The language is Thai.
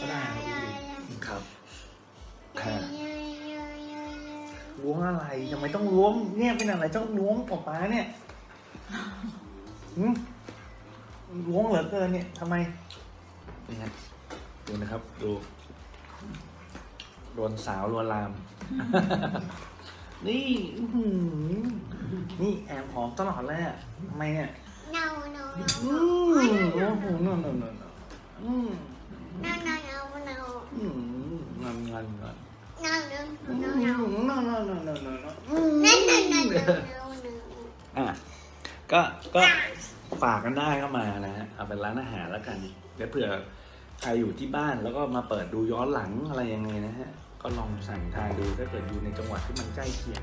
ก็ได้ครับครับล้วงอะไรทำไมต้องล้วงเนี่ยเป็นอะไรต้องล้วงป๊าป๊าเนี่ยหืมล้วงเหลือเกินเนี่ยทำไมนี่ฮะดูนะครับ ดูโดนสาวลวนลาม นี่อื้อหือนี่แอบหอมตลอดเลยอะทำไมเนี่ย No, no, อื no, ม no. โอ้โหนั่นนั่น อะก็ก็ฝากกันได้เข้ามานะฮะเอาเป็นร้านอาหารแล้วกันเดี๋ยวเผื่อใครอยู่ที่บ้านแล้วก็มาเปิดดูย้อนหลังอะไรยังไงนะฮะ ก็ลองสั่งทานดูถ้าเกิดอยู่ในจังหวัดที่มันใกล้เคียง